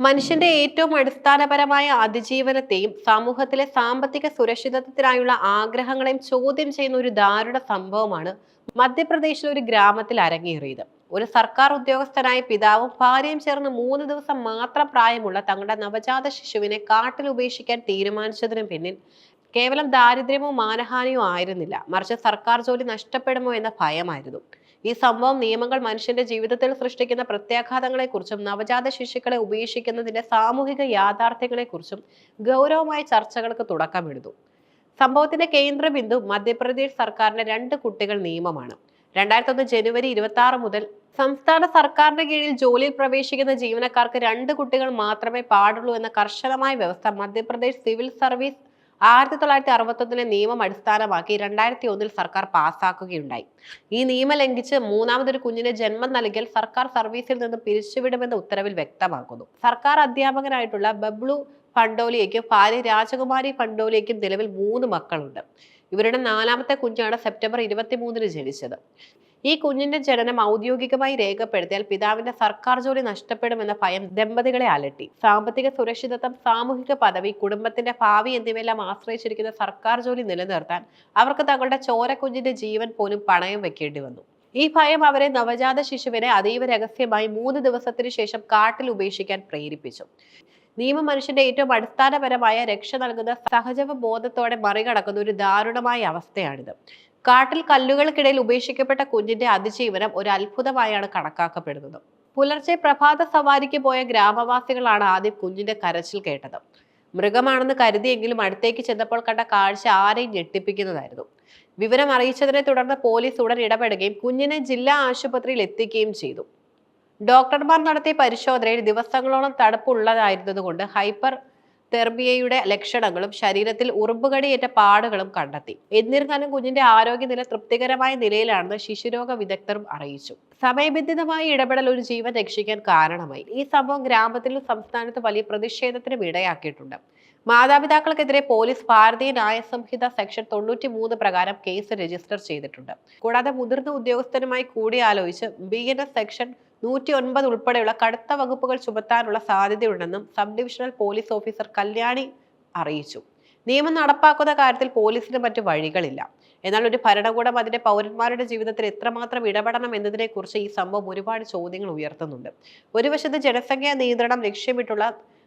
മനുഷ്യന്റെ ഏറ്റവും അടിസ്ഥാനപരമായ അതിജീവനത്തെയും സമൂഹത്തിലെ സാമ്പത്തിക സുരക്ഷിതത്വത്തിനായുള്ള ആഗ്രഹങ്ങളെയും ചോദ്യം ചെയ്യുന്ന ഒരു ദാരുണ സംഭവമാണ് മധ്യപ്രദേശിലെ ഒരു ഗ്രാമത്തിൽ അരങ്ങേറിയത്. ഒരു സർക്കാർ ഉദ്യോഗസ്ഥനായ പിതാവും ഭാര്യയും ചേർന്ന് മൂന്ന് ദിവസം മാത്രം പ്രായമുള്ള തങ്ങളുടെ നവജാത ശിശുവിനെ കാട്ടിൽ ഉപേക്ഷിക്കാൻ തീരുമാനിച്ചതിന് പിന്നിൽ കേവലം ദാരിദ്ര്യമോ മാനഹാനിയോ ആയിരുന്നില്ല. മറിച്ച് സർക്കാർ ജോലി നഷ്ടപ്പെടുമോ എന്ന ഭയമായിരുന്നു. ഈ സംഭവം നിയമങ്ങൾ മനുഷ്യന്റെ ജീവിതത്തിൽ സൃഷ്ടിക്കുന്ന പ്രത്യാഘാതങ്ങളെക്കുറിച്ചും നവജാത ശിശുക്കളെ ഉപേക്ഷിക്കുന്നതിന്റെ സാമൂഹിക യാഥാർത്ഥ്യങ്ങളെക്കുറിച്ചും ഗൗരവമായ ചർച്ചകൾക്ക് തുടക്കമിടുന്നു. സംഭവത്തിന്റെ കേന്ദ്രബിന്ദു മധ്യപ്രദേശ് സർക്കാരിന്റെ രണ്ട് കുട്ടികൾ നിയമമാണ്. രണ്ടായിരത്തി ജനുവരി ഇരുപത്തി ആറ് മുതൽ സംസ്ഥാന സർക്കാരിന്റെ കീഴിൽ ജോലിയിൽ പ്രവേശിക്കുന്ന ജീവനക്കാർക്ക് രണ്ട് കുട്ടികൾ മാത്രമേ പാടുള്ളൂ എന്ന കർശനമായ വ്യവസ്ഥ മധ്യപ്രദേശ് സിവിൽ സർവീസ് ആയിരത്തി തൊള്ളായിരത്തി അറുപത്തൊന്നിലെ നിയമം അടിസ്ഥാനമാക്കി രണ്ടായിരത്തി ഒന്നിൽ സർക്കാർ പാസ്സാക്കുകയുണ്ടായി. ഈ നിയമം ലംഘിച്ച് മൂന്നാമതൊരു കുഞ്ഞിന് ജന്മം നൽകിയാൽ സർക്കാർ സർവീസിൽ നിന്ന് പിരിച്ചുവിടുമെന്ന ഉത്തരവിൽ വ്യക്തമാക്കുന്നു. സർക്കാർ അധ്യാപകനായിട്ടുള്ള ബബ്ലു പണ്ടോലിയയ്ക്കും ഭാര്യ രാജകുമാരി പണ്ടോലിയയ്ക്കും നിലവിൽ മൂന്ന് മക്കളുണ്ട്. ഇവരുടെ നാലാമത്തെ കുഞ്ഞാണ് സെപ്റ്റംബർ ഇരുപത്തിമൂന്നിന് ജനിച്ചത്. ഈ കുഞ്ഞിന്റെ ജനനം ഔദ്യോഗികമായി രേഖപ്പെടുത്തിയാൽ പിതാവിന്റെ സർക്കാർ ജോലി നഷ്ടപ്പെടുമെന്ന ഭയം ദമ്പതികളെ അലട്ടി. സാമ്പത്തിക സുരക്ഷിതത്വം സാമൂഹിക പദവി കുടുംബത്തിന്റെ ഭാവി എന്നിവയെല്ലാം ആശ്രയിച്ചിരിക്കുന്ന സർക്കാർ ജോലി നിലനിർത്താൻ അവർക്ക് തങ്ങളുടെ ചോരക്കുഞ്ഞിന്റെ ജീവൻ പോലും പണയം വെക്കേണ്ടി വന്നു. ഈ ഭയം അവരെ നവജാത ശിശുവിനെ അതീവ രഹസ്യമായി മൂന്ന് ദിവസത്തിനു ശേഷം കാട്ടിൽ ഉപേക്ഷിക്കാൻ പ്രേരിപ്പിച്ചു. നിയമം മനുഷ്യന്റെ ഏറ്റവും അടിസ്ഥാനപരമായ രക്ഷ നൽകുന്ന സഹജവ ബോധത്തോടെ മറികടക്കുന്ന ഒരു ദാരുണമായ അവസ്ഥയാണിത്. കാട്ടിൽ കല്ലുകൾക്കിടയിൽ ഉപേക്ഷിക്കപ്പെട്ട കുഞ്ഞിന്റെ അതിജീവനം ഒരു അത്ഭുതമായാണ് കണക്കാക്കപ്പെടുന്നത്. പുലർച്ചെ പ്രഭാത സവാരിക്ക് പോയ ഗ്രാമവാസികളാണ് ആദ്യം കുഞ്ഞിന്റെ കരച്ചിൽ കേട്ടത്. മൃഗമാണെന്ന് കരുതിയെങ്കിലും അടുത്തേക്ക് ചെന്നപ്പോൾ കണ്ട കാഴ്ച ആരെയും ഞെട്ടിപ്പിക്കുന്നതായിരുന്നു. വിവരം അറിയിച്ചതിനെ തുടർന്ന് പോലീസ് ഉടൻ ഇടപെടുകയും കുഞ്ഞിനെ ജില്ലാ ആശുപത്രിയിൽ എത്തിക്കുകയും ചെയ്തു. ഡോക്ടർമാർ നടത്തിയ പരിശോധനയിൽ ദിവസങ്ങളോളം തടുപ്പുള്ളതായിരുന്നതുകൊണ്ട് ഹൈപ്പർ തെർമിയയുടെ ലക്ഷണങ്ങളും ശരീരത്തിൽ ഉറുമ്പുകടിയേറ്റ പാടുകളും കണ്ടെത്തി. എന്നിരുന്നാലും കുഞ്ഞിന്റെ ആരോഗ്യനില തൃപ്തികരമായ നിലയിലാണെന്ന് ശിശുരോഗ വിദഗ്ധരും അറിയിച്ചു. സമയബന്ധിതമായ ഇടപെടൽ ഒരു ജീവൻ രക്ഷിക്കാൻ കാരണമായി. ഈ സംഭവം ഗ്രാമത്തിലും സംസ്ഥാനത്ത് വലിയ പ്രതിഷേധത്തിനും ഇടയാക്കിയിട്ടുണ്ട്. മാതാപിതാക്കൾക്കെതിരെ പോലീസ് ഭാരതീയ ന്യായ സംഹിത സെക്ഷൻ തൊണ്ണൂറ്റി മൂന്ന് പ്രകാരം കേസ് രജിസ്റ്റർ ചെയ്തിട്ടുണ്ട്. കൂടാതെ മുതിർന്ന ഉദ്യോഗസ്ഥരുമായി കൂടിയാലോചിച്ച് ബി എൻ എസ് സെക്ഷൻ നൂറ്റി ഒൻപത് ഉൾപ്പെടെയുള്ള കടുത്ത വകുപ്പുകൾ ചുമത്താനുള്ള സാധ്യതയുണ്ടെന്നും sub divisional police officer Kalyani അറിയിച്ചു. നിയമം നടപ്പാക്കുന്ന കാര്യത്തിൽ പോലീസിന് മറ്റ് വഴികളില്ല. എന്നാൽ ഒരു ഭരണകൂടം അതിന്റെ പൗരന്മാരുടെ ജീവിതത്തിൽ എത്രമാത്രം ഇടപെടണം എന്നതിനെക്കുറിച്ച് ഈ സംഭവം ഒരുപാട് ചോദ്യങ്ങൾ ഉയർത്തുന്നുണ്ട്. ഒരു വശത്ത് ജനസംഖ്യാ നിയന്ത്രണം ലക്ഷ്യമിട്ടുള്ള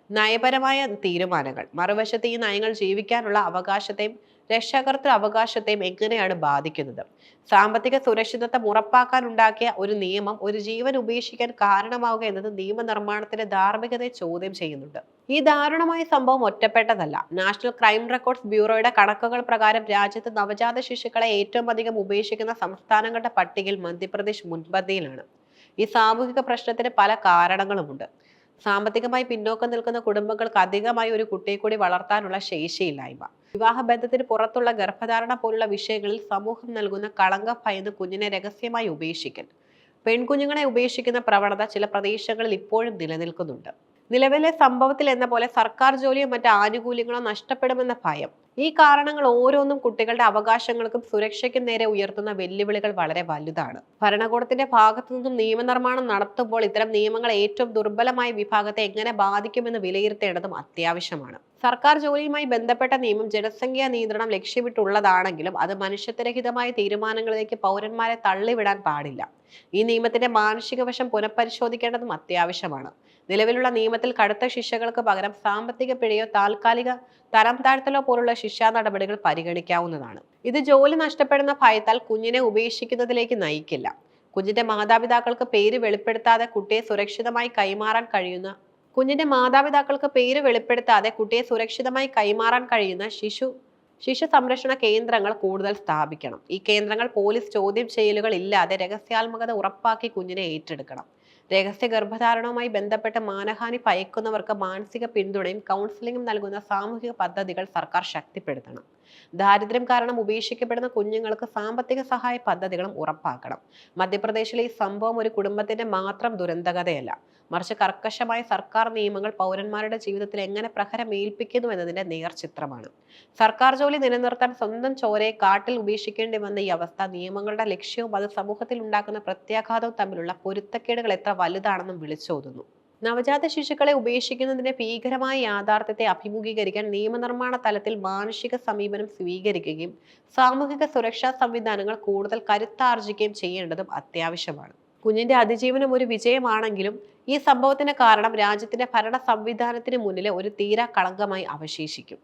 നയപരമായ തീരുമാനങ്ങൾ മറുവശത്ത് ഈ നയങ്ങൾ ജീവിക്കാനുള്ള അവകാശത്തെയും രക്ഷാകർത്തൃ അവകാശത്തെയും എങ്ങനെയാണ് ബാധിക്കുന്നത്? സാമ്പത്തിക സുരക്ഷിതത്വം ഉറപ്പാക്കാൻ ഉണ്ടാക്കിയ ഒരു നിയമം ഒരു ജീവൻ ഉപേക്ഷിക്കാൻ കാരണമാവുക എന്നത് നിയമനിർമ്മാണത്തിന്റെ ധാർമ്മികതയെ ചോദ്യം ചെയ്യുന്നുണ്ട്. ഈ ദാരുണമായ സംഭവം ഒറ്റപ്പെട്ടതല്ല. നാഷണൽ ക്രൈം റെക്കോർഡ്സ് ബ്യൂറോയുടെ കണക്കുകൾ പ്രകാരം രാജ്യത്ത് നവജാത ശിശുക്കളെ ഏറ്റവും അധികം ഉപേക്ഷിക്കുന്ന സംസ്ഥാനങ്ങളുടെ പട്ടികയിൽ മധ്യപ്രദേശ് മുൻപന്തിയിലാണ്. ഈ സാമൂഹിക പ്രശ്നത്തിന് പല കാരണങ്ങളുമുണ്ട്. സാമ്പത്തികമായി പിന്നോക്കം നിൽക്കുന്ന കുടുംബങ്ങൾക്ക് അധികമായി ഒരു കുട്ടിയെ കൂടി വളർത്താനുള്ള ശേഷിയില്ലായ്മ. വിവാഹബന്ധത്തിന് പുറത്തുള്ള ഗർഭധാരണ പോലുള്ള വിഷയങ്ങളിൽ സമൂഹം നൽകുന്ന കളങ്ക ഭയന്ന് കുഞ്ഞിനെ രഹസ്യമായി ഉപേക്ഷിക്കൽ. പെൺകുഞ്ഞുങ്ങളെ ഉപേക്ഷിക്കുന്ന പ്രവണത ചില പ്രദേശങ്ങളിൽ ഇപ്പോഴും നിലനിൽക്കുന്നുണ്ട്. നിലവിലെ സംഭവത്തിൽ എന്ന പോലെ സർക്കാർ ജോലിയോ മറ്റ് ആനുകൂല്യങ്ങളോ നഷ്ടപ്പെടുമെന്ന ഭയം. ഈ കാരണങ്ങൾ ഓരോന്നും കുട്ടികളുടെ അവകാശങ്ങൾക്കും സുരക്ഷയ്ക്കും നേരെ ഉയർത്തുന്ന വെല്ലുവിളികൾ വളരെ വലുതാണ്. ഭരണകൂടത്തിന്റെ ഭാഗത്തു നിന്നും നിയമനിർമ്മാണം നടത്തുമ്പോൾ ഇത്തരം നിയമങ്ങൾ ഏറ്റവും ദുർബലമായ വിഭാഗത്തെ എങ്ങനെ ബാധിക്കുമെന്ന് വിലയിരുത്തേണ്ടതും അത്യാവശ്യമാണ്. സർക്കാർ ജോലിയുമായി ബന്ധപ്പെട്ട നിയമം ജനസംഖ്യാ നിയന്ത്രണം ലക്ഷ്യമിട്ടുള്ളതാണെങ്കിലും അത് മനുഷ്യത്വരഹിതമായ തീരുമാനങ്ങളിലേക്ക് പൗരന്മാരെ തള്ളിവിടാൻ പാടില്ല. ഈ നിയമത്തിന്റെ മാനുഷിക വശം പുനഃപരിശോധിക്കേണ്ടതും അത്യാവശ്യമാണ്. നിലവിലുള്ള നിയമത്തിൽ കടുത്ത ശിക്ഷകൾക്ക് പകരം സാമ്പത്തിക പിഴയോ താൽക്കാലിക തരം താഴ്ത്തലോ പോലുള്ള ശിക്ഷാ നടപടികൾ പരിഗണിക്കാവുന്നതാണ്. ഇത് ജോലി നഷ്ടപ്പെടുന്ന ഭയത്താൽ കുഞ്ഞിനെ ഉപേക്ഷിക്കുന്നതിലേക്ക് നയിക്കില്ല. കുഞ്ഞിന്റെ മാതാപിതാക്കൾക്ക് പേര് വെളിപ്പെടുത്താതെ കുട്ടിയെ സുരക്ഷിതമായി കൈമാറാൻ കഴിയുന്ന കുഞ്ഞിന്റെ മാതാപിതാക്കൾക്ക് പേര് വെളിപ്പെടുത്താതെ കുട്ടിയെ സുരക്ഷിതമായി കൈമാറാൻ കഴിയുന്ന ശിശു ശിശു സംരക്ഷണ കേന്ദ്രങ്ങൾ കൂടുതൽ സ്ഥാപിക്കണം. ഈ കേന്ദ്രങ്ങൾ പോലീസ് ചോദ്യം ചെയ്യലുകൾ ഇല്ലാതെ രഹസ്യാത്മകത ഉറപ്പാക്കി കുഞ്ഞിനെ ഏറ്റെടുക്കണം. രഹസ്യ ഗർഭധാരണവുമായി ബന്ധപ്പെട്ട് മാനഹാനി ഭയക്കുന്നവർക്ക് മാനസിക പിന്തുണയും കൗൺസിലിംഗും നൽകുന്ന സാമൂഹിക പദ്ധതികൾ സർക്കാർ ശക്തിപ്പെടുത്തണം. ദാരിദ്ര്യം കാരണം ഉപേക്ഷിക്കപ്പെടുന്ന കുഞ്ഞുങ്ങൾക്ക് സാമ്പത്തിക സഹായ പദ്ധതികളും ഉറപ്പാക്കണം. മധ്യപ്രദേശിലെ ഈ സംഭവം ഒരു കുടുംബത്തിന്റെ മാത്രം ദുരന്തകഥയല്ല. മറിച്ച് കർക്കശമായ സർക്കാർ നിയമങ്ങൾ പൗരന്മാരുടെ ജീവിതത്തിൽ എങ്ങനെ പ്രഹരം ഏൽപ്പിക്കുന്നു എന്നതിന്റെ നേർചിത്രമാണ്. സർക്കാർ ജോലി നിലനിർത്താൻ സ്വന്തം ചോരയെ കാട്ടിൽ ഉപേക്ഷിക്കേണ്ടി വന്ന ഈ അവസ്ഥ നിയമങ്ങളുടെ ലക്ഷ്യവും അത് സമൂഹത്തിൽ ഉണ്ടാക്കുന്ന പ്രത്യാഘാതവും തമ്മിലുള്ള പൊരുത്തക്കേടുകൾ എത്ര വലുതാണെന്നും വിളിച്ചോതുന്നു. നവജാത ശിശുക്കളെ ഉപേക്ഷിക്കുന്നതിന്റെ ഭീകരമായ യാഥാർത്ഥ്യത്തെ അഭിമുഖീകരിക്കാൻ നിയമനിർമ്മാണ തലത്തിൽ മാനുഷിക സമീപനം സ്വീകരിക്കുകയും സാമൂഹിക സുരക്ഷാ സംവിധാനങ്ങൾ കൂടുതൽ കരുത്താർജിക്കുകയും ചെയ്യേണ്ടതും അത്യാവശ്യമാണ്. കുഞ്ഞിന്റെ അതിജീവനം ഒരു വിജയമാണെങ്കിലും ഈ സംഭവത്തിന് കാരണം രാജ്യത്തിന്റെ ഭരണ സംവിധാനത്തിന് മുന്നിലെ ഒരു തീരാ കളങ്കമായി അവശേഷിക്കും.